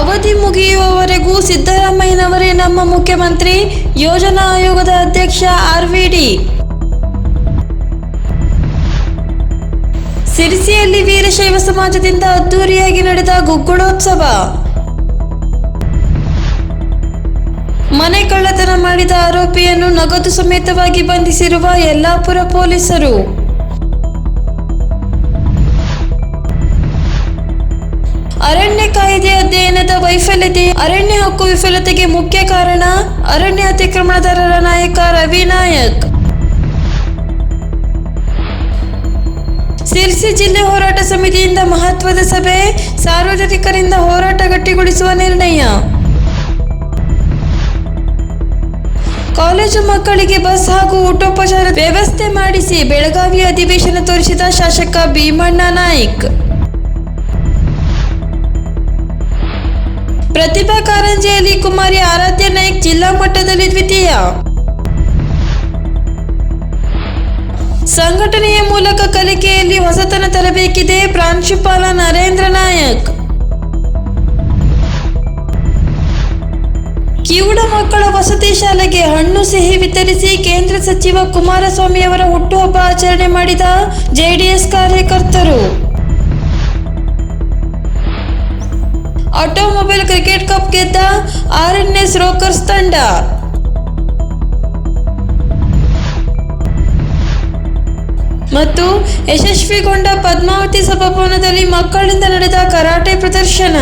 ಅವಧಿ ಮುಗಿಯುವವರೆಗೂ ಸಿದ್ದರಾಮಯ್ಯನವರೇ ನಮ್ಮ ಮುಖ್ಯಮಂತ್ರಿ, ಯೋಜನಾ ಆಯೋಗದ ಅಧ್ಯಕ್ಷ ಆರ್ವಿಡಿ ಸಿರಿಸಿಯಲ್ಲಿ ವೀರಶೈವ ಸಮಾಜದಿಂದ ಅದ್ದೂರಿಯಾಗಿ ನಡೆದ ಗುಗ್ಗುಳೋತ್ಸವ. ಮನೆ ಕಳ್ಳತನ ಮಾಡಿದ ಆರೋಪಿಯನ್ನು ನಗದು ಸಮೇತವಾಗಿ ಬಂಧಿಸಿರುವ ಯಲ್ಲಾಪುರ ಪೊಲೀಸರು. ಅರಣ್ಯ ಕಾಯ್ದೆ ಅಧ್ಯಯನದ ವೈಫಲ್ಯತೆ, ಅರಣ್ಯ ಹಕ್ಕು ವಿಫಲತೆಗೆ ಮುಖ್ಯ ಕಾರಣ ಅರಣ್ಯ ಅತಿಕ್ರಮಣದಾರರ ನಾಯಕ ರವಿ ನಾಯಕ್. ಸಿರ್ಸಿ ಜಿಲ್ಲೆ ಹೋರಾಟ ಸಮಿತಿಯಿಂದ ಮಹತ್ವದ ಸಭೆ, ಸಾರ್ವಜನಿಕರಿಂದ ಹೋರಾಟ ಗಟ್ಟಿಗೊಳಿಸುವ ನಿರ್ಣಯ. ಕಾಲೇಜು ಮಕ್ಕಳಿಗೆ ಬಸ್ ಹಾಗೂ ಊಟೋಪಚಾರ ವ್ಯವಸ್ಥೆ ಮಾಡಿಸಿ ಬೆಳಗಾವಿ ಅಧಿವೇಶನ ತೋರಿಸಿದ ಶಾಸಕ ಭೀಮಣ್ಣ ನಾಯ್ಕ್. ಪ್ರತಿಭಾ ಕಾರಂಜಿಯಲ್ಲಿ ಕುಮಾರಿ ಆರಾಧ್ಯ ನಾಯಕ್ ಜಿಲ್ಲಾ ಮಟ್ಟದಲ್ಲಿ ದ್ವಿತೀಯ. ಸಂಘಟನೆಯ ಮೂಲಕ ಕಲಿಕೆಯಲ್ಲಿ ಹೊಸತನ ತರಬೇಕಿದೆ ಪ್ರಾಂಶುಪಾಲ ನರೇಂದ್ರ ನಾಯಕ್. ಕಿವುಡ ಮಕ್ಕಳ ವಸತಿ ಶಾಲೆಗೆ ಹಣ್ಣು ಸಿಹಿ ವಿತರಿಸಿ ಕೇಂದ್ರ ಸಚಿವ ಕುಮಾರಸ್ವಾಮಿಯವರ ಹುಟ್ಟುಹಬ್ಬ ಆಚರಣೆ ಮಾಡಿದ ಜೆಡಿಎಸ್ ಕಾರ್ಯಕರ್ತರು. ಆಟೋಮೊಬೈಲ್ ಕ್ರಿಕೆಟ್ ಕಪ್ ಗೆದ್ದ ಆರ್ಎನ್ಎಸ್ ರೋಕರ್ಸ್ ತಂಡ. ಮತ್ತು ಯಶಸ್ವಿಗೊಂಡ ಪದ್ಮಾವತಿ ಸಭಾಭವನದಲ್ಲಿ ಮಕ್ಕಳಿಂದ ನಡೆದ ಕರಾಟೆ ಪ್ರದರ್ಶನ.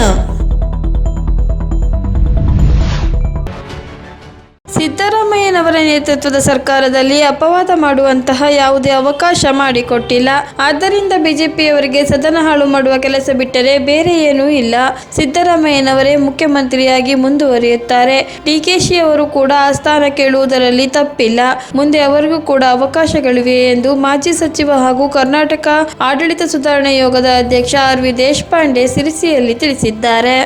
ಸಿದ್ದರಾಮಯ್ಯನವರ ನೇತೃತ್ವದ ಸರ್ಕಾರದಲ್ಲಿ ಅಪವಾದ ಮಾಡುವಂತಹ ಯಾವುದೇ ಅವಕಾಶ ಮಾಡಿಕೊಟ್ಟಿಲ್ಲ. ಆದ್ದರಿಂದ ಬಿಜೆಪಿಯವರಿಗೆ ಸದನ ಹಾಳು ಮಾಡುವ ಕೆಲಸ ಬಿಟ್ಟರೆ ಬೇರೆ ಏನೂ ಇಲ್ಲ. ಸಿದ್ದರಾಮಯ್ಯನವರೇ ಮುಖ್ಯಮಂತ್ರಿಯಾಗಿ ಮುಂದುವರಿಯುತ್ತಾರೆ. ಡಿಕೆಶಿ ಅವರು ಕೂಡ ಆ ಸ್ಥಾನ ಕೇಳುವುದರಲ್ಲಿ ತಪ್ಪಿಲ್ಲ. ಮುಂದೆ ಅವರಿಗೂ ಕೂಡ ಅವಕಾಶಗಳಿವೆ ಎಂದು ಮಾಜಿ ಸಚಿವ ಹಾಗೂ ಕರ್ನಾಟಕ ಆಡಳಿತ ಸುಧಾರಣೆ ಯೋಗದ ಅಧ್ಯಕ್ಷ ಆರ್ ವಿ ದೇಶಪಾಂಡೆ ಸಿರಿಸಿಯಲ್ಲಿ ತಿಳಿಸಿದ್ದಾರೆ.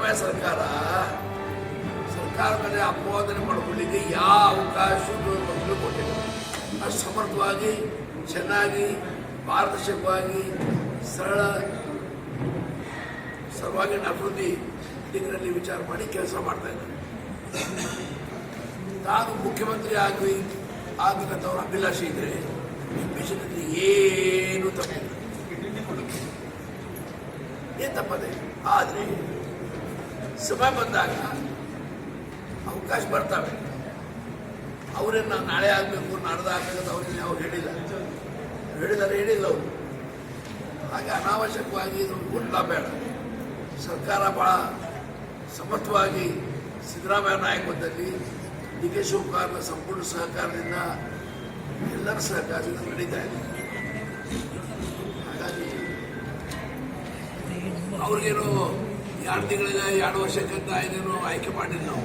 ಸಿದ್ದರಾಮಯ್ಯ ಸರ್ಕಾರ ಸರ್ಕಾರ ಮೇಲೆ ಅಪವಾದನೆ ಮಾಡಿಕೊಳ್ಳಿಕ್ಕೆ ಯಾವ ಅವಕಾಶ ಕೊಟ್ಟಿಲ್ಲ. ಅಷ್ಟು ಸಮರ್ಥವಾಗಿ, ಚೆನ್ನಾಗಿ, ಪಾರದರ್ಶಕವಾಗಿ, ಸರಳ ಸರ್ವಾಂಗೀಣ ಅಭಿವೃದ್ಧಿ ದಿಕ್ಕಿನಲ್ಲಿ ವಿಚಾರ ಮಾಡಿ ಕೆಲಸ ಮಾಡ್ತಾ ಇದ್ದಾರೆ. ತಾನು ಮುಖ್ಯಮಂತ್ರಿ ಆಗಿ, ಆಗಬೇಕಂತವ್ರ ಅಭಿಲಾಷೆ ಇದ್ರೆ ಬಿಜೆಪಿ ಏನು ತಪ್ಪಿಲ್ಲ. ಏನು ತಪ್ಪದೆ? ಆದರೆ ಸಮಯ ಬಂದಾಗ ಅವಕಾಶ ಬರ್ತವೆ. ಅವರೇನು ನಾಳೆ ಆಗಬೇಕು, ನಾಡ್ದು ಆಗಬೇಕಂತ ಅವ್ರಿಗೆ ಅವ್ರು ಹೇಳಿಲ್ಲ. ಹೇಳಿದಾರೆ ಹೇಳಿಲ್ಲ ಅವರು. ಹಾಗೆ ಅನಾವಶ್ಯಕವಾಗಿ ಇದು ಬೇಡ. ಸರ್ಕಾರ ಭಾಳ ಸಮರ್ಥವಾಗಿ ಸಿದ್ದರಾಮಯ್ಯ ನಾಯಕತ್ವದಲ್ಲಿ ಡಿ ಕೆ ಶಿವಕುಮಾರ್ನ ಸಂಪೂರ್ಣ ಸಹಕಾರದಿಂದ ಎಲ್ಲರ ಸಹಕಾರದಿಂದ ನಡೀತಾ ಇದೆ. ಹಾಗಾಗಿ ಅವ್ರಿಗೇನು ಎರಡು ತಿಂಗಳಿಂದ ಎರಡು ವರ್ಷಕ್ಕಿಂತ ಇದನ್ನು ಆಯ್ಕೆ ಮಾಡಿದ್ದು ನಾವು.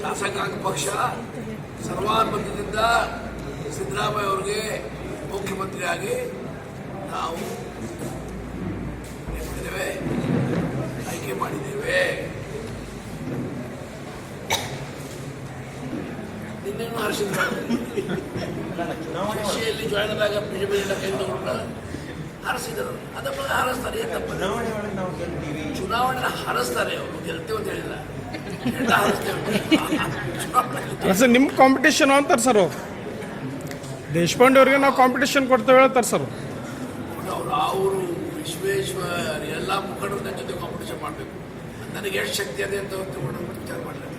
ಶಾಸಕಾಂಗ ಪಕ್ಷ ಸರ್ವಾನುಮತದಿಂದ ಸಿದ್ದರಾಮಯ್ಯ ಅವರಿಗೆ ಮುಖ್ಯಮಂತ್ರಿಯಾಗಿ ನಾವು ಆಯ್ಕೆ ಮಾಡಿದ್ದೇವೆ. ನಿನ್ನೇನು ಹರಿಸಿದ್ರು ಕೃಷಿಯಲ್ಲಿ ಜಾಯ್ನ್ ಆದಾಗ ಬಿಜೆಪಿ ಕೈ ತಗೊಂಡ ಹರಿಸಿದರು. ಅದನ್ನ ಹರಸ್ತಾರೆ ಚುನಾವಣೆ ಹರಸ್ತಾರೆ ಅವರು. ಗೆಲ್ತೇವೆ ಅಂತ ಹೇಳಿಲ್ಲ. ನಿಮ್ ಸರ್ ನಿಮ್ಮ ಕಾಂಪಿಟೇಷನ್ ಅಂತಾರೆ ಸರ್ ಅವ್ರು. ದೇಶಪಾಂಡೆ ಅವ್ರಿಗೆ ನಾವು ಕಾಂಪಿಟೇಷನ್ ಕೊಡ್ತೇವೆ ಹೇಳ್ತಾರೆ ಸರ್ ಅವರು. ಅವರು ವಿಶ್ವೇಶ್ವರ ಎಲ್ಲ ಮುಖಂಡರು ನನ್ನ ಜೊತೆ ಕಾಂಪಿಟೇಷನ್ ಮಾಡಬೇಕು. ನನಗೆ ಎಷ್ಟು ಶಕ್ತಿ ಅದೇ ಅಂತ ತಗೊಂಡು ವಿಚಾರ ಮಾಡಲಿಲ್ಲ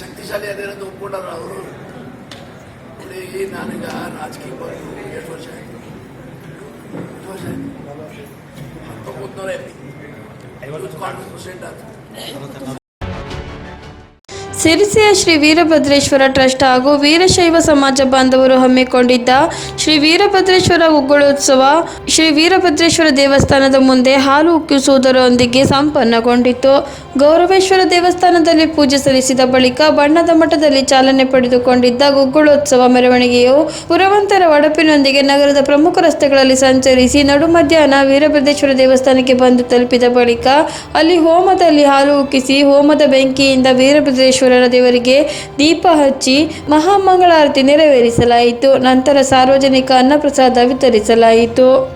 ಶಕ್ತಿಶಾಲಿ ಅದೇ ಅಂತ ಒಪ್ಕೊಂಡಾರ ಅವರು. ನೋಡಿ ನಾನೀಗ ರಾಜಕೀಯ ಎಷ್ಟು ವರ್ಷ ಆಯಿತು? ಎಷ್ಟು ವರ್ಷ ಸಿರಿಸಿಯ ಶ್ರೀ ವೀರಭದ್ರೇಶ್ವರ ಟ್ರಸ್ಟ್ ಹಾಗೂ ವೀರಶೈವ ಸಮಾಜ ಬಾಂಧವರು ಹಮ್ಮಿಕೊಂಡಿದ್ದ ಶ್ರೀ ವೀರಭದ್ರೇಶ್ವರ ಉಗ್ಗಳೋತ್ಸವ ಶ್ರೀ ವೀರಭದ್ರೇಶ್ವರ ದೇವಸ್ಥಾನದ ಮುಂದೆ ಹಾಲು ಉಕ್ಕಿಸುವುದರೊಂದಿಗೆ ಸಂಪನ್ನಗೊಂಡಿತು ಗೌರವೇಶ್ವರ ದೇವಸ್ಥಾನದಲ್ಲಿ ಪೂಜೆ ಸಲ್ಲಿಸಿದ ಬಳಿಕ ಬಣ್ಣದ ಮಠದಲ್ಲಿ ಚಾಲನೆ ಪಡೆದುಕೊಂಡಿದ್ದ ಗುಗ್ಗುಳೋತ್ಸವ ಮೆರವಣಿಗೆಯು ಪುರವಂತರ ಒಡಪಿನೊಂದಿಗೆ ನಗರದ ಪ್ರಮುಖ ರಸ್ತೆಗಳಲ್ಲಿ ಸಂಚರಿಸಿ ನಡು ಮಧ್ಯಾಹ್ನ ವೀರಭದ್ರೇಶ್ವರ ದೇವಸ್ಥಾನಕ್ಕೆ ಬಂದು ತಲುಪಿದ ಬಳಿಕ ಅಲ್ಲಿ ಹೋಮದಲ್ಲಿ ಹಾಲು ಉಕ್ಕಿಸಿ ಹೋಮದ ಬೆಂಕಿಯಿಂದ ವೀರಭದ್ರೇಶ್ವರರ ದೇವರಿಗೆ ದೀಪ ಹಚ್ಚಿ ಮಹಾಮಂಗಳಾರತಿ ನೆರವೇರಿಸಲಾಯಿತು. ನಂತರ ಸಾರ್ವಜನಿಕ ಅನ್ನಪ್ರಸಾದ ವಿತರಿಸಲಾಯಿತು.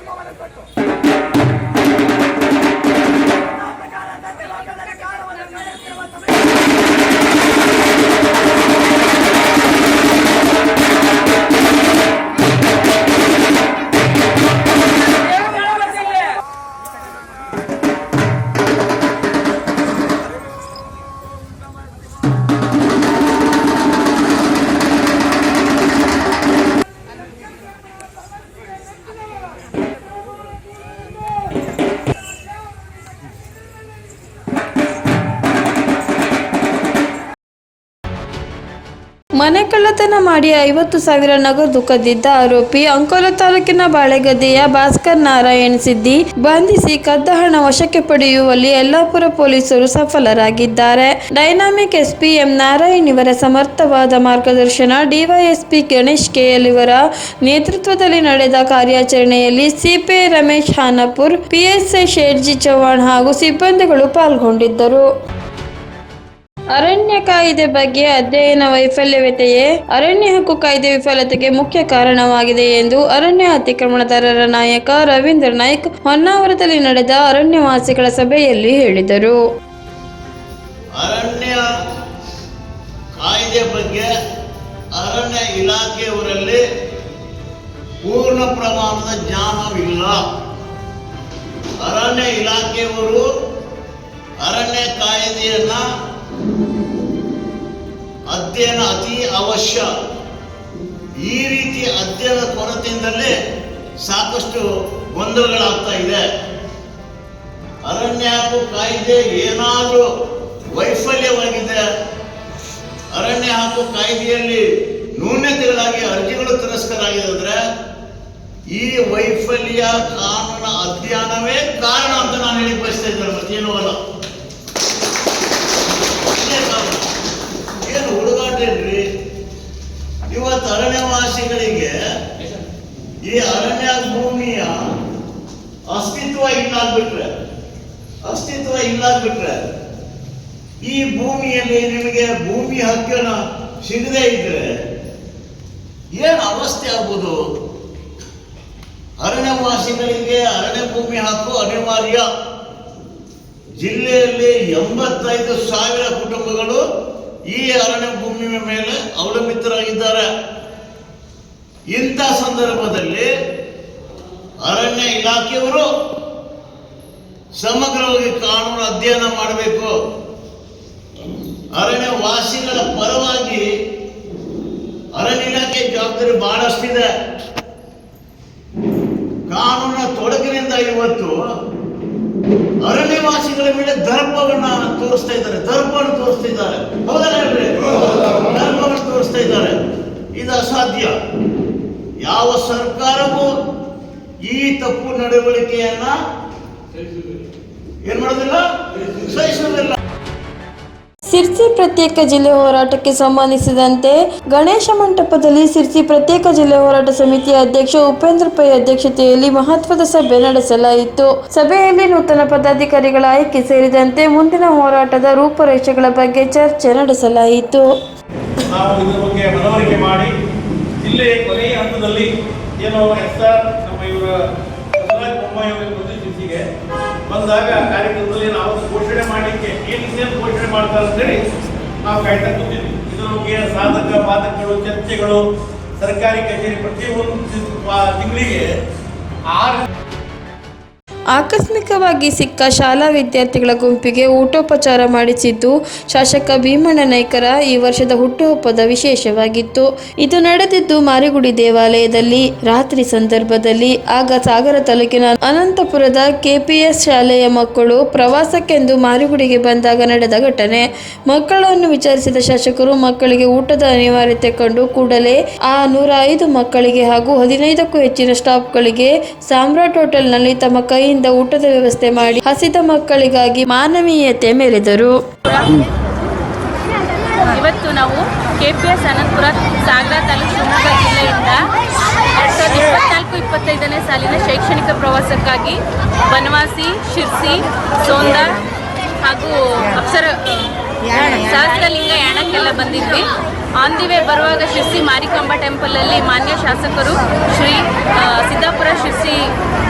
ಮಕ್ಕಳಿಗೆ ಜನ್ಮವನ್ನು ಮನೆ ಕಳ್ಳತನ ಮಾಡಿ ಐವತ್ತು ಸಾವಿರ ನಗದು ಕದ್ದಿದ್ದ ಆರೋಪಿ ಅಂಕೋಲ ತಾಲೂಕಿನ ಬಾಳೆಗದ್ದೆಯ ಭಾಸ್ಕರ್ ನಾರಾಯಣ್ ಸಿದ್ದಿ ಬಂಧಿಸಿ ಕದ್ದ ಹಣ ವಶಕ್ಕೆ ಪಡೆಯುವಲ್ಲಿ ಯಲ್ಲಾಪುರ ಪೊಲೀಸರು ಸಫಲರಾಗಿದ್ದಾರೆ. ಡೈನಾಮಿಕ್ ಎಸ್ಪಿ ಎಂ ನಾರಾಯಣ್ ಇವರ ಸಮರ್ಥವಾದ ಮಾರ್ಗದರ್ಶನ ಡಿವೈಎಸ್ಪಿ ಗಣೇಶ್ ಕೆಎಲ್ ಇವರ ನೇತೃತ್ವದಲ್ಲಿ ನಡೆದ ಕಾರ್ಯಾಚರಣೆಯಲ್ಲಿ ಸಿಪಿಐ ರಮೇಶ್ ಹಾನಪುರ್ ಪಿಎಸ್ಐ ಶೇರ್ಜಿ ಚೌಹಾಣ್ ಹಾಗೂ ಸಿಬ್ಬಂದಿಗಳು ಪಾಲ್ಗೊಂಡಿದ್ದರು. ಅರಣ್ಯ ಕಾಯ್ದೆ ಬಗ್ಗೆ ಅಧ್ಯಯನ ವೈಫಲ್ಯವಿದೆಯೇ? ಅರಣ್ಯ ಹಕ್ಕು ಕಾಯ್ದೆ ವಿಫಲತೆಗೆ ಮುಖ್ಯ ಕಾರಣವಾಗಿದೆ ಎಂದು ಅರಣ್ಯ ಅತಿಕ್ರಮಣದಾರರ ನಾಯಕ ರವೀಂದ್ರ ನಾಯ್ಕ್ ಹೊನ್ನಾವರದಲ್ಲಿ ನಡೆದ ಅರಣ್ಯವಾಸಿಗಳ ಸಭೆಯಲ್ಲಿ ಹೇಳಿದರು. ಅರಣ್ಯ ಕಾಯ್ದೆ ಬಗ್ಗೆ ಅರಣ್ಯ ಇಲಾಖೆಯವರಲ್ಲಿ ಪೂರ್ಣ ಪ್ರಮಾಣದ ಜ್ಞಾನವಿಲ್ಲ. ಅರಣ್ಯ ಇಲಾಖೆಯವರು ಅರಣ್ಯ ಕಾಯ್ದೆಯನ್ನ ಅಧ್ಯಯನ ಅತಿ ಅವಶ್ಯ. ಈ ರೀತಿ ಅಧ್ಯಯನ ಕೊರತೆಯಿಂದಲೇ ಸಾಕಷ್ಟು ಗೊಂದಲಗಳಾಗ್ತಾ ಇದೆ. ಅರಣ್ಯ ಹಾಗೂ ಕಾಯ್ದೆ ಏನಾದರೂ ವೈಫಲ್ಯವಾಗಿದೆ. ಅರಣ್ಯ ಹಾಗೂ ಕಾಯ್ದೆಯಲ್ಲಿ ನ್ಯೂನ್ಯತೆಗಳಾಗಿ ಅರ್ಜಿಗಳು ತಿರಸ್ಕಾರ ಆಗಿದೆ ಅಂದ್ರೆ ಈ ವೈಫಲ್ಯ ಕಾನೂನ ಅಧ್ಯಯನವೇ ಕಾರಣ ಅಂತ ನಾನು ಹೇಳಿ ಬಯಸ್ತಾ ಇದ್ದೇನೆ, ಮತ್ತೇನೂ ಅಲ್ಲ ಇದೇ ಕಾರಣ. ಏನು ಹುಡುಗಾಟೇನ್ರಿ ಇವತ್ತು ಅರಣ್ಯವಾಸಿಗಳಿಗೆ ಈ ಅರಣ್ಯ ಭೂಮಿಯ ಅಸ್ತಿತ್ವ ಇಲ್ಲಾಗ್ಬಿಟ್ರೆ ಅಸ್ತಿತ್ವ ಇಲ್ಲಾಗ್ಬಿಟ್ರೆ, ಈ ಭೂಮಿಯಲ್ಲಿ ನಿಮಗೆ ಭೂಮಿ ಹಕ್ಕನ ಸಿಗದೇ ಇದ್ರೆ ಏನು ಅವಸ್ಥೆ ಆಗ್ಬೋದು ಅರಣ್ಯವಾಸಿಗಳಿಗೆ ಅರಣ್ಯ ಭೂಮಿ ಹಕ್ಕು ಅನಿವಾರ್ಯ. ಜಿಲ್ಲೆಯಲ್ಲಿ ಎಂಬತ್ತೈದು ಸಾವಿರ ಈ ಅರಣ್ಯ ಭೂಮಿಯ ಮೇಲೆ ಅವಲಂಬಿತರಾಗಿದ್ದಾರೆ. ಇಂಥ ಸಂದರ್ಭದಲ್ಲಿ ಅರಣ್ಯ ಇಲಾಖೆಯವರು ಸಮಗ್ರವಾಗಿ ಕಾನೂನು ಅಧ್ಯಯನ ಮಾಡಬೇಕು. ಅರಣ್ಯ ವಾಸಿಗಳ ಪರವಾಗಿ ಅರಣ್ಯ ಇಲಾಖೆ ಜವಾಬ್ದಾರಿ ಬಹಳಷ್ಟಿದೆ. ಕಾನೂನ ತೊಡಕಿನಿಂದ ಇವತ್ತು ಅರಣ್ಯವಾಸಿಗಳ ಮೇಲೆ ದರ್ಪವನ್ನ ತೋರಿಸ್ತಾ ಇದ್ದಾರೆ. ದರ್ಪವನ್ನು ತೋರಿಸ್ತಾ ಇದ್ದಾರೆ. ದರ್ಪವನ್ನು ತೋರಿಸ್ತಾ ಇದ್ದಾರೆ. ಇದು ಅಸಾಧ್ಯ. ಯಾವ ಸರ್ಕಾರವೂ ಈ ತಪ್ಪು ನಡವಳಿಕೆಯನ್ನ ಏನ್ ಮಾಡೋದಿಲ್ಲ? ಸಹಿಸುವುದಿಲ್ಲ. ಸಿರ್ಸಿ ಪ್ರತ್ಯೇಕ ಜಿಲ್ಲೆ ಹೋರಾಟಕ್ಕೆ ಸಂಬಂಧಿಸಿದಂತೆ ಗಣೇಶ ಮಂಟಪದಲ್ಲಿ ಸಿರ್ಸಿ ಪ್ರತ್ಯೇಕ ಜಿಲ್ಲೆ ಹೋರಾಟ ಸಮಿತಿಯ ಅಧ್ಯಕ್ಷ ಉಪೇಂದ್ರ ಪೈ ಅಧ್ಯಕ್ಷತೆಯಲ್ಲಿ ಮಹತ್ವದ ಸಭೆ ನಡೆಸಲಾಯಿತು. ಸಭೆಯಲ್ಲಿ ನೂತನ ಪದಾಧಿಕಾರಿಗಳ ಆಯ್ಕೆ ಸೇರಿದಂತೆ ಮುಂದಿನ ಹೋರಾಟದ ರೂಪುರೇಷೆಗಳ ಬಗ್ಗೆ ಚರ್ಚೆ ನಡೆಸಲಾಯಿತು. ಕೊನೆಯ ಹಂತದಲ್ಲಿ ನಮ್ಮ ಇವರ ಬಂದಾಗ ಕಾರ್ಯಕ್ರಮದಲ್ಲಿ ನಾವು ಘೋಷಣೆ ಮಾಡಲಿಕ್ಕೆ ಏನು ಏನು ಘೋಷಣೆ ಮಾಡ್ತಾರೆ ಅಂತೇಳಿ ನಾವು ಕಾಯ್ತಾ ಕೂತಿದ್ವಿ. ಇದರ ಬಗ್ಗೆ ಸಾಧಕ ಬಾಧಕಗಳು ಚರ್ಚೆಗಳು, ಸರ್ಕಾರಿ ಕಚೇರಿ ಪ್ರತಿಯೊಂದು ತಿಂಗಳಿಗೆ ಆರು ಆಕಸ್ಮಿಕವಾಗಿ ಸಿಕ್ಕ ಶಾಲಾ ವಿದ್ಯಾರ್ಥಿಗಳ ಗುಂಪಿಗೆ ಊಟೋಪಚಾರ ಮಾಡಿಸಿದ್ದು, ಶಾಸಕ ಭೀಮಣ್ಣ ನಾಯ್ಕರ ಈ ವರ್ಷದ ಹುಟ್ಟುಹಬ್ಬದ ವಿಶೇಷವಾಗಿತ್ತು. ಇದು ನಡೆದಿದ್ದು ಮಾರಿಗುಡಿ ದೇವಾಲಯದಲ್ಲಿ. ರಾತ್ರಿ ಸಂದರ್ಭದಲ್ಲಿ ಆಗ ಸಾಗರ ತಾಲೂಕಿನ ಅನಂತಪುರದ ಕೆಪಿಎಸ್ ಶಾಲೆಯ ಮಕ್ಕಳು ಪ್ರವಾಸಕ್ಕೆಂದು ಮಾರಿಗುಡಿಗೆ ಬಂದಾಗ ನಡೆದ ಘಟನೆ. ಮಕ್ಕಳನ್ನು ವಿಚಾರಿಸಿದ ಶಾಸಕರು, ಮಕ್ಕಳಿಗೆ ಊಟದ ಅನಿವಾರ್ಯತೆ ಕಂಡು ಕೂಡಲೇ ಆ ನೂರ ಐದು ಮಕ್ಕಳಿಗೆ ಹಾಗೂ ಹದಿನೈದಕ್ಕೂ ಹೆಚ್ಚಿನ ಸ್ಟಾಫ್ಗಳಿಗೆ ಸಾಮ್ರಾಟ್ ಹೋಟೆಲ್ನಲ್ಲಿ ತಮ್ಮ ಕೈಯಿಂದ ಊಟದ ವ್ಯವಸ್ಥೆ ಮಾಡಿ ಹಸಿದ ಮಕ್ಕಳಿಗಾಗಿ ಮಾನವೀಯತೆ ಮೆರೆದರು. ಇವತ್ತು ನಾವು K P S Anantapura Sagara taluk Shivamogga ಜಿಲ್ಲೆಯಿಂದ ಎರಡು ಸಾವಿರದ ಇಪ್ಪತ್ನಾಲ್ಕು, ಇಪ್ಪತ್ತೈದನೇ ಸಾಲಿನ ಶೈಕ್ಷಣಿಕ ಪ್ರವಾಸಕ್ಕಾಗಿ ಬನವಾಸಿ, ಶಿರ್ಸಿ, ಸೋಂದ ಹಾಗೂ ಅಪ್ಸರ ಸಹಸ್ರಲಿಂಗ ಯಾಣಕ್ಕೆಲ್ಲ ಬಂದಿದ್ವಿ. ಆನ್ ದಿ ವೇ ಬರುವಾಗ ಶಿರ್ಸಿ ಮಾರಿಕಾಂಬ ಟೆಂಪಲಲ್ಲಿ ಮಾನ್ಯ ಶಾಸಕರು ಶ್ರೀ ಸಿದ್ದಾಪುರ ಶಿರ್ಸಿ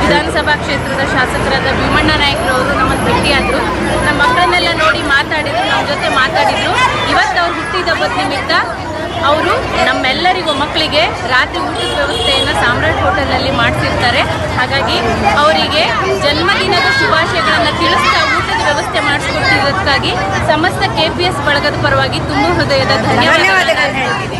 ವಿಧಾನಸಭಾ ಕ್ಷೇತ್ರದ ಶಾಸಕರಾದ ಭೀಮಣ್ಣ ನಾಯಕರವರು ನಮ್ಮನ್ನು ಭೇಟಿಯಾದರು. ನಮ್ಮ ಮಕ್ಕಳನ್ನೆಲ್ಲ ನೋಡಿ ಮಾತಾಡಿದ್ರು ನಮ್ಮ ಜೊತೆ ಮಾತಾಡಿದ್ರು. ಇವತ್ತು ಅವ್ರ ಹುಟ್ಟಿದಬ್ಬದ ನಿಮಿತ್ತ ಅವರು ನಮ್ಮೆಲ್ಲರಿಗೂ ಮಕ್ಕಳಿಗೆ ರಾತ್ರಿ ಊಟದ ವ್ಯವಸ್ಥೆಯನ್ನು ಸಾಮ್ರಾಟ್ ಹೋಟೆಲ್ನಲ್ಲಿ ಮಾಡಿಸಿರ್ತಾರೆ. ಹಾಗಾಗಿ ಅವರಿಗೆ ಜನ್ಮದಿನದ ಶುಭಾಶಯಗಳನ್ನು ತಿಳಿಸ್ತಾ ಊಟದ ವ್ಯವಸ್ಥೆ ಮಾಡಿಸ್ಕೊಟ್ಟಿರೋದಕ್ಕಾಗಿ ಸಮಸ್ತ ಕೆ ಪಿ ಎಸ್ ಬಳಗದ ಪರವಾಗಿ ತುಂಬ ಹೃದಯದ ಧನ್ಯವಾದಗಳನ್ನು ಹೇಳ್ತೀನಿ.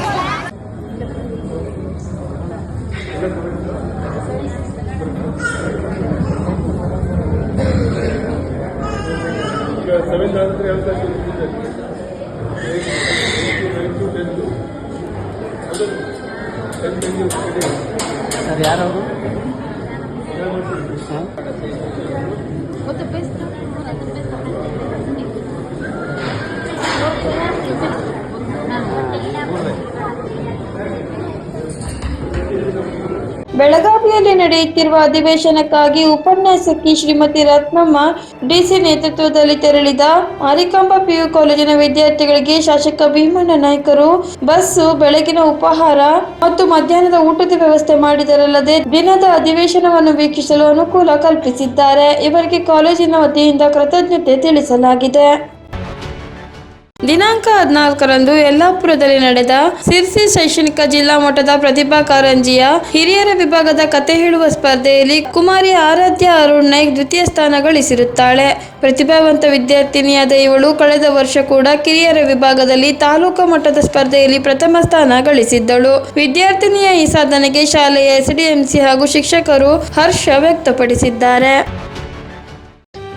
ಸರ್ ಯಾರವರು ಬೆಳಗಾವಿಯಲ್ಲಿ ನಡೆಯುತ್ತಿರುವ ಅಧಿವೇಶನಕ್ಕಾಗಿ ಉಪನ್ಯಾಸಕಿ ಶ್ರೀಮತಿ ರತ್ನಮ್ಮ ಡಿಸಿ ನೇತೃತ್ವದಲ್ಲಿ ತೆರಳಿದ ಮಾರಿಕಾಂಬಾ ಪಿಯು ಕಾಲೇಜಿನ ವಿದ್ಯಾರ್ಥಿಗಳಿಗೆ ಶಾಸಕ ಭೀಮಣ್ಣ ನಾಯ್ಕರು ಬಸ್ಸು, ಬೆಳಗಿನ ಉಪಹಾರ ಮತ್ತು ಮಧ್ಯಾಹ್ನದ ಊಟದ ವ್ಯವಸ್ಥೆ ಮಾಡಿದರಲ್ಲದೆ ದಿನದ ಅಧಿವೇಶನವನ್ನು ವೀಕ್ಷಿಸಲು ಅನುಕೂಲ ಕಲ್ಪಿಸಿದ್ದಾರೆ. ಇವರಿಗೆ ಕಾಲೇಜಿನ ವತಿಯಿಂದ ಕೃತಜ್ಞತೆ ತಿಳಿಸಲಾಗಿದೆ. ದಿನಾಂಕ ಹದಿನಾಲ್ಕರಂದು ಯಲ್ಲಾಪುರದಲ್ಲಿ ನಡೆದ ಸಿರ್ಸಿ ಶೈಕ್ಷಣಿಕ ಜಿಲ್ಲಾ ಮಟ್ಟದ ಪ್ರತಿಭಾ ಕಾರಂಜಿಯ ಹಿರಿಯರ ವಿಭಾಗದ ಕತೆ ಹೇಳುವ ಸ್ಪರ್ಧೆಯಲ್ಲಿ ಕುಮಾರಿ ಆರಾಧ್ಯ ಅರುಣ್ ನಾಯ್ಕ್ ದ್ವಿತೀಯ ಸ್ಥಾನ ಗಳಿಸಿರುತ್ತಾಳೆ. ಪ್ರತಿಭಾವಂತ ವಿದ್ಯಾರ್ಥಿನಿಯಾದ ಇವಳು ಕಳೆದ ವರ್ಷ ಕೂಡ ಕಿರಿಯರ ವಿಭಾಗದಲ್ಲಿ ತಾಲೂಕು ಮಟ್ಟದ ಸ್ಪರ್ಧೆಯಲ್ಲಿ ಪ್ರಥಮ ಸ್ಥಾನ ಗಳಿಸಿದ್ದಳು. ವಿದ್ಯಾರ್ಥಿನಿಯ ಈ ಸಾಧನೆಗೆ ಶಾಲೆಯ ಎಸ್ಡಿಎಂಸಿ ಹಾಗೂ ಶಿಕ್ಷಕರು ಹರ್ಷ ವ್ಯಕ್ತಪಡಿಸಿದ್ದಾರೆ.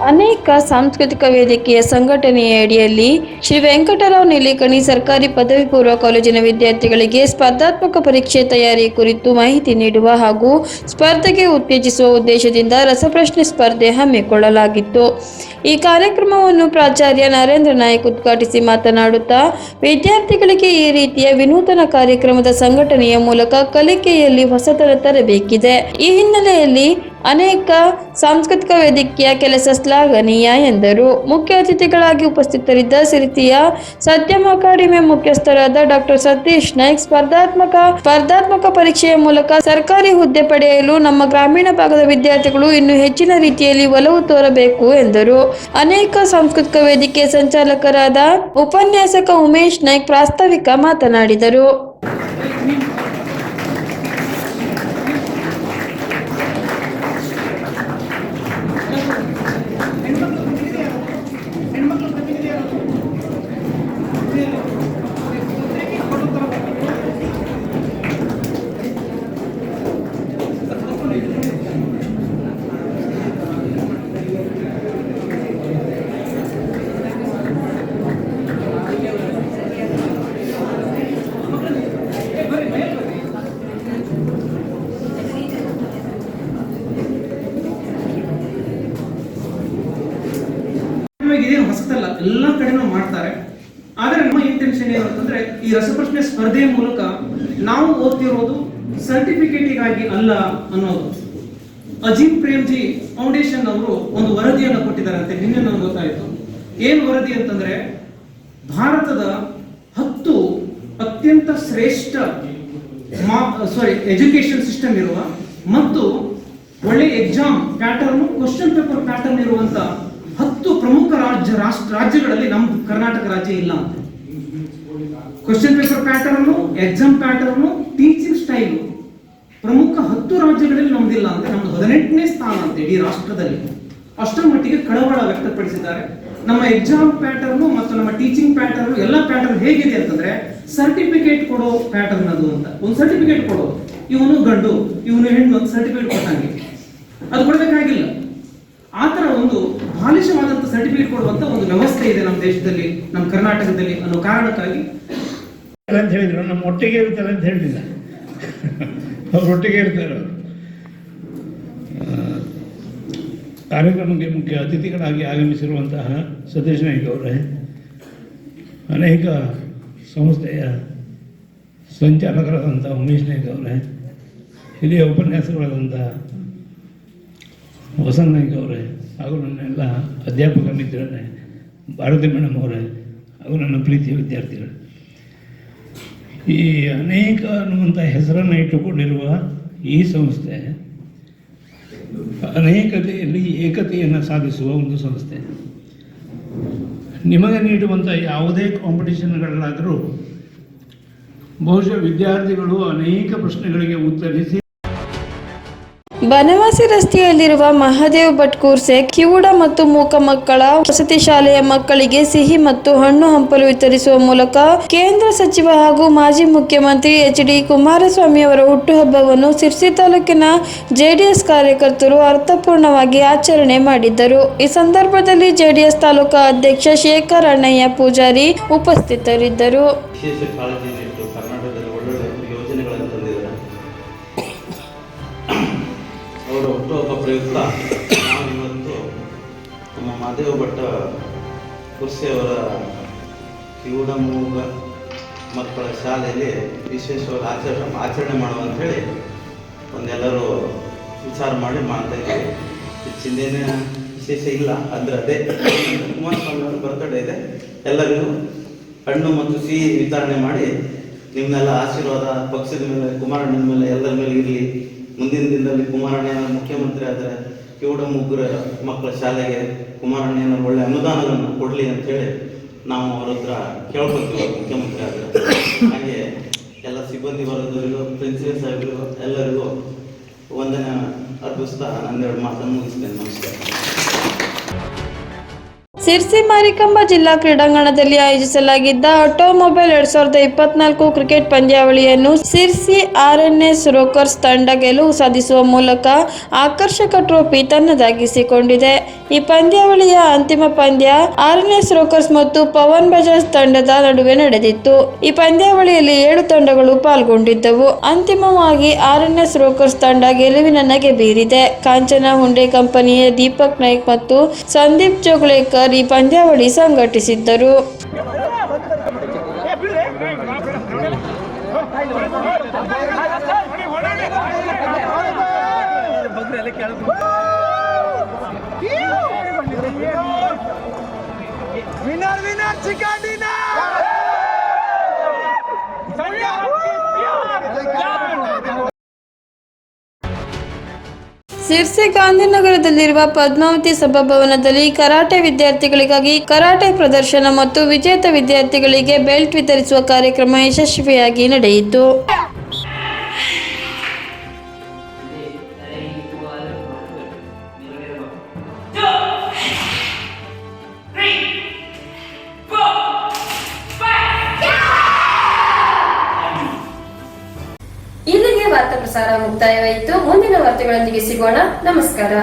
ಅನೇಕ ಸಾಂಸ್ಕೃತಿಕ ವೇದಿಕೆಯ ಸಂಘಟನೆಯ ಅಡಿಯಲ್ಲಿ ಶ್ರೀ ವೆಂಕಟರಾವ್ ನಿಲೇಕಣಿ ಸರ್ಕಾರಿ ಪದವಿ ಪೂರ್ವ ಕಾಲೇಜಿನ ವಿದ್ಯಾರ್ಥಿಗಳಿಗೆ ಸ್ಪರ್ಧಾತ್ಮಕ ಪರೀಕ್ಷೆ ತಯಾರಿ ಕುರಿತು ಮಾಹಿತಿ ನೀಡುವ ಹಾಗೂ ಸ್ಪರ್ಧೆಗೆ ಉತ್ತೇಜಿಸುವ ಉದ್ದೇಶದಿಂದ ರಸಪ್ರಶ್ನೆ ಸ್ಪರ್ಧೆ ಹಮ್ಮಿಕೊಳ್ಳಲಾಗಿತ್ತು. ಈ ಕಾರ್ಯಕ್ರಮವನ್ನು ಪ್ರಾಚಾರ್ಯ ನರೇಂದ್ರ ನಾಯಕ್ ಉದ್ಘಾಟಿಸಿ ಮಾತನಾಡುತ್ತಾ, ವಿದ್ಯಾರ್ಥಿಗಳಿಗೆ ಈ ರೀತಿಯ ವಿನೂತನ ಕಾರ್ಯಕ್ರಮದ ಸಂಘಟನೆಯ ಮೂಲಕ ಕಲಿಕೆಯಲ್ಲಿ ಹೊಸತನ ತರಬೇಕಿದೆ. ಈ ಹಿನ್ನೆಲೆಯಲ್ಲಿ ಅನೇಕ ಸಾಂಸ್ಕೃತಿಕ ವೇದಿಕೆಯ ಕೆಲಸ ಶ್ಲಾಘನೀಯ ಎಂದರು. ಮುಖ್ಯ ಅತಿಥಿಗಳಾಗಿ ಉಪಸ್ಥಿತರಿದ್ದ ಸಿರಿತಿಯ ಸತ್ಯಮ ಅಕಾಡೆಮಿಯ ಮುಖ್ಯಸ್ಥರಾದ ಡಾಕ್ಟರ್ ಸತೀಶ್ ನಾಯ್ಕ್ ಸ್ಪರ್ಧಾತ್ಮಕ ಸ್ಪರ್ಧಾತ್ಮಕ ಪರೀಕ್ಷೆಯ ಮೂಲಕ ಸರ್ಕಾರಿ ಹುದ್ದೆ ಪಡೆಯಲು ನಮ್ಮ ಗ್ರಾಮೀಣ ಭಾಗದ ವಿದ್ಯಾರ್ಥಿಗಳು ಇನ್ನು ಹೆಚ್ಚಿನ ರೀತಿಯಲ್ಲಿ ಒಲವು ತೋರಬೇಕು ಎಂದರು. ಅನೇಕ ಸಾಂಸ್ಕೃತಿಕ ವೇದಿಕೆ ಸಂಚಾಲಕರಾದ ಉಪನ್ಯಾಸಕ ಉಮೇಶ್ ನಾಯ್ಕ್ ಪ್ರಾಸ್ತಾವಿಕ ಮಾತನಾಡಿದರು. ಸರ್ಟಿಫಿಕೇಟಿಗಾಗಿ ಅಲ್ಲ ಅನ್ನೋದು. ಅಜಿಮ್ ಪ್ರೇಮ್ಜಿ ಫೌಂಡೇಶನ್ ಅವರು ಒಂದು ವರದಿಯನ್ನು ಕೊಟ್ಟಿದ್ದಾರಂತೆ, ನಿನ್ನೆ ನನಗೆ ಗೊತ್ತಾಯಿತು. ಏನು ವರದಿ ಅಂತಂದ್ರೆ, ಭಾರತದ ಹತ್ತು ಅತ್ಯಂತ ಶ್ರೇಷ್ಠ ಸಾರಿ ಎಜುಕೇಶನ್ ಸಿಸ್ಟಮ್ ಇರುವ ಮತ್ತು ಒಳ್ಳೆ exam pattern question paper pattern ಇರುವಂತ ಹತ್ತು ಪ್ರಮುಖ ರಾಜ್ಯ, ರಾಷ್ಟ್ರ, ರಾಜ್ಯಗಳಲ್ಲಿ ನಮ್ಮ ಕರ್ನಾಟಕ ರಾಜ್ಯ ಇಲ್ಲ ಅಂತ. Question paper pattern exam pattern teaching ಪ್ರಮುಖ ಹತ್ತು ರಾಜ್ಯಗಳಲ್ಲಿ ನಮ್ದಿಲ್ಲ ಅಂತ ನಮ್ದು ಹದಿನೆಂಟನೇ ಸ್ಥಾನ ಅಂತ ಇಡೀ ರಾಷ್ಟ್ರದಲ್ಲಿ. ಅಷ್ಟರ ಮಟ್ಟಿಗೆ ಕಳವಳ ವ್ಯಕ್ತಪಡಿಸಿದ್ದಾರೆ. ನಮ್ಮ ಎಕ್ಸಾಮ್ ಪ್ಯಾಟರ್ನ್ ಮತ್ತು ನಮ್ಮ ಟೀಚಿಂಗ್ ಪ್ಯಾಟರ್ನ್ ಎಲ್ಲ ಪ್ಯಾಟರ್ನ್ ಹೇಗಿದೆ ಅಂತಂದ್ರೆ ಸರ್ಟಿಫಿಕೇಟ್ ಕೊಡೋ ಪ್ಯಾಟರ್ನ್ ಅದು ಅಂತ. ಒಂದು ಸರ್ಟಿಫಿಕೇಟ್ ಕೊಡೋ. ಇವನು ಗಂಡು, ಇವನು ಹೆಣ್ಣು ಅಂತ ಸರ್ಟಿಫಿಕೇಟ್ ಕೊಟ್ಟಂಗೆ. ಅದು ಕೊಡಬೇಕಾಗಿಲ್ಲ. ಆ ಥರ ಒಂದು ಬಾಲಿಶವಾದಂಥ ಸರ್ಟಿಫಿಕೇಟ್ ಕೊಡುವಂತ ಒಂದು ವ್ಯವಸ್ಥೆ ಇದೆ ನಮ್ಮ ದೇಶದಲ್ಲಿ, ನಮ್ಮ ಕರ್ನಾಟಕದಲ್ಲಿ ಅನ್ನೋ ಕಾರಣಕ್ಕಾಗಿ. ಅಂತ ಹೇಳಿದ್ರು. ನಮ್ಮ ಒಟ್ಟಿಗೆ ಅಂತ ಹೇಳಲಿಲ್ಲ ಅವ್ರು ಒಟ್ಟಿಗೆ ಇರ್ತಾರೆ ಅವರು ಕಾರ್ಯಕ್ರಮಕ್ಕೆ ಮುಖ್ಯ ಅತಿಥಿಗಳಾಗಿ ಆಗಮಿಸಿರುವಂತಹ ಸತೀಶ್ ನಾಯ್ಕ ಅವರೇ, ಅನೇಕ ಸಂಸ್ಥೆಯ ಸಂಚಾಲಕರಾದಂಥ ಉಮೇಶ್ ನಾಯ್ಕ ಅವರೇ, ಹಿರಿಯ ಉಪನ್ಯಾಸಕರಾದಂಥ ವಸಂತ ನಾಯ್ಕ ಅವರೇ, ಹಾಗೂ ನನ್ನೆಲ್ಲ ಅಧ್ಯಾಪಕ ಮಿತ್ರರೇ, ಭಾರತಿ ಮೇಡಮ್ ಅವರೇ, ಹಾಗೂ ನನ್ನ ಪ್ರೀತಿಯ ವಿದ್ಯಾರ್ಥಿಗಳು. ಈ ಅನೇಕ ಅನ್ನುವಂಥ ಹೆಸರನ್ನು ಇಟ್ಟುಕೊಂಡಿರುವ ಈ ಸಂಸ್ಥೆ ಅನೇಕತೆಯಲ್ಲಿ ಏಕತೆಯನ್ನು ಸಾಧಿಸುವ ಒಂದು ಸಂಸ್ಥೆ. ನಿಮಗೆ ನೀಡುವಂಥ ಯಾವುದೇ ಕಾಂಪಿಟೇಷನ್ಗಳಲ್ಲಾದರೂ ಬಹುಶಃ ವಿದ್ಯಾರ್ಥಿಗಳು ಅನೇಕ ಪ್ರಶ್ನೆಗಳಿಗೆ ಉತ್ತರಿಸಿ ಬನವಾಸಿ ರಸ್ತೆಯಲ್ಲಿರುವ ಮಹಾದೇವ್ ಭಟ್ ಕೂರ್ಸೆ ಕಿವುಡ ಮತ್ತು ಮೂಕ ಮಕ್ಕಳ ವಸತಿ ಶಾಲೆಯ ಮಕ್ಕಳಿಗೆ ಸಿಹಿ ಮತ್ತು ಹಣ್ಣು ಹಂಪಲು ವಿತರಿಸುವ ಮೂಲಕ ಕೇಂದ್ರ ಸಚಿವ ಹಾಗೂ ಮಾಜಿ ಮುಖ್ಯಮಂತ್ರಿ ಎಚ್ ಡಿ ಕುಮಾರಸ್ವಾಮಿ ಅವರ ಹುಟ್ಟುಹಬ್ಬವನ್ನು ಸಿರ್ಸಿ ತಾಲೂಕಿನ ಜೆಡಿಎಸ್ ಕಾರ್ಯಕರ್ತರು ಅರ್ಥಪೂರ್ಣವಾಗಿ ಆಚರಣೆ ಮಾಡಿದ್ದರು. ಈ ಸಂದರ್ಭದಲ್ಲಿ ಜೆಡಿಎಸ್ ತಾಲೂಕಾ ಅಧ್ಯಕ್ಷ ಶೇಖರ್ ಅಣ್ಣಯ್ಯ ಪೂಜಾರಿ ಉಪಸ್ಥಿತರಿದ್ದರು. ಪ್ರಯುಕ್ತ ನಾವು ನಮ್ಮ ಮಾದೇವ ಭಟ್ಟ ಕುರ್ಸಿಯವರ ಕಿವುಡಮೂಗ ಮಕ್ಕಳ ಶಾಲೆಯಲ್ಲಿ ವಿಶೇಷವಾಗಿ ಆಚರಣೆ ಆಚರಣೆ ಮಾಡುವಂಥೇಳಿ ಒಂದೆಲ್ಲರೂ ವಿಚಾರ ಮಾಡಿ ಮಾಡ್ತಾ ಇದ್ದೀವಿ ಹೆಚ್ಚಿಂದೇನು ವಿಶೇಷ ಇಲ್ಲ, ಅಂದರೆ ಅದೇ ಕುಮಾರಸ್ವಾಮಿಯವರ ಬರ್ತಡೇ ಇದೆ. ಎಲ್ಲರಿಗೂ ಹಣ್ಣು ಮತ್ತು ಸಿಹಿ ವಿತರಣೆ ಮಾಡಿ ನಿಮ್ಮನ್ನೆಲ್ಲ ಆಶೀರ್ವಾದ ಪಕ್ಷದ ಮೇಲೆ, ಕುಮಾರಣ್ಣನ ಮೇಲೆ ಎಲ್ಲರ ಮೇಲೆ ಇರಲಿ. ಮುಂದಿನ ದಿನದಲ್ಲಿ ಕುಮಾರಣ್ಣನ ಮುಖ್ಯಮಂತ್ರಿ ಆದರೆ ಕಿವುಡ ಮುಗ್ಗುರ ಮಕ್ಕಳ ಶಾಲೆಗೆ ಕುಮಾರಣ್ಣನ ಒಳ್ಳೆ ಅನುದಾನಗಳನ್ನು ಕೊಡಲಿ ಅಂತೇಳಿ ನಾವು ಅವ್ರ ಹತ್ರ ಕೇಳ್ಕೊತೀವಿ ಮುಖ್ಯಮಂತ್ರಿ ಆದರೆ. ಹಾಗೆ ಎಲ್ಲ ಸಿಬ್ಬಂದಿ ವರ್ಗದವರಿಗೂ, ಪ್ರಿನ್ಸಿಪಲ್ ಸಾಹೇಬರಿಗೂ, ಎಲ್ಲರಿಗೂ ವಂದನೆ ಅರ್ಪಿಸ್ತಾ ಒಂದೆರಡು ಮಾತನ್ನು ಮುಗಿಸ್ತೇನೆ. ನಮಸ್ಕಾರ. ಸಿರ್ಸಿ ಮಾರಿಕಂಬ ಜಿಲ್ಲಾ ಕ್ರೀಡಾಂಗಣದಲ್ಲಿ ಆಯೋಜಿಸಲಾಗಿದ್ದ ಆಟೋಮೊಬೈಲ್ ಎರಡ್ ಸಾವಿರದ ಇಪ್ಪತ್ನಾಲ್ಕು ಕ್ರಿಕೆಟ್ ಪಂದ್ಯಾವಳಿಯನ್ನು ಸಿರ್ಸಿ ಆರ್ಎನ್ಎಸ್ ರೋಕರ್ಸ್ ತಂಡ ಗೆಲುವು ಸಾಧಿಸುವ ಮೂಲಕ ಆಕರ್ಷಕ ಟ್ರೋಫಿ ತನ್ನದಾಗಿಸಿಕೊಂಡಿದೆ. ಈ ಪಂದ್ಯಾವಳಿಯ ಅಂತಿಮ ಪಂದ್ಯ ಆರ್ಎನ್ಎಸ್ ರೋಕರ್ಸ್ ಮತ್ತು ಪವನ್ ಬಜಾಜ್ ತಂಡದ ನಡುವೆ ನಡೆದಿತ್ತು. ಈ ಪಂದ್ಯಾವಳಿಯಲ್ಲಿ ಏಳು ತಂಡಗಳು ಪಾಲ್ಗೊಂಡಿದ್ದವು. ಅಂತಿಮವಾಗಿ ಆರ್ಎನ್ಎಸ್ ರೋಕರ್ಸ್ ತಂಡ ಗೆಲುವಿನ ನಗೆ ಬೀರಿದೆ. ಕಾಂಚನ ಹುಂಡೆ ಕಂಪನಿಯ ದೀಪಕ್ ನಾಯ್ಕ್ ಮತ್ತು ಸಂದೀಪ್ ಜೋಗ್ಳೇಕರ್ ಈ ಪಂದ್ಯಾವಳಿ ಸಂಘಟಿಸಿದ್ದರು. ವಿನರ್ ವಿನರ್ ಚಿಕನ್ ಸಿರ್ಸಿ ಗಾಂಧಿನಗರದಲ್ಲಿರುವ ಪದ್ಮಾವತಿ ಸಭಾಭವನದಲ್ಲಿ ಕರಾಟೆ ವಿದ್ಯಾರ್ಥಿಗಳಿಗಾಗಿ ಕರಾಟೆ ಪ್ರದರ್ಶನ ಮತ್ತು ವಿಜೇತ ವಿದ್ಯಾರ್ಥಿಗಳಿಗೆ ಬೆಲ್ಟ್ ವಿತರಿಸುವ ಕಾರ್ಯಕ್ರಮ ಯಶಸ್ವಿಯಾಗಿ ನಡೆಯಿತು. ಸಿಗೋಣ ನಮಸ್ಕಾರ.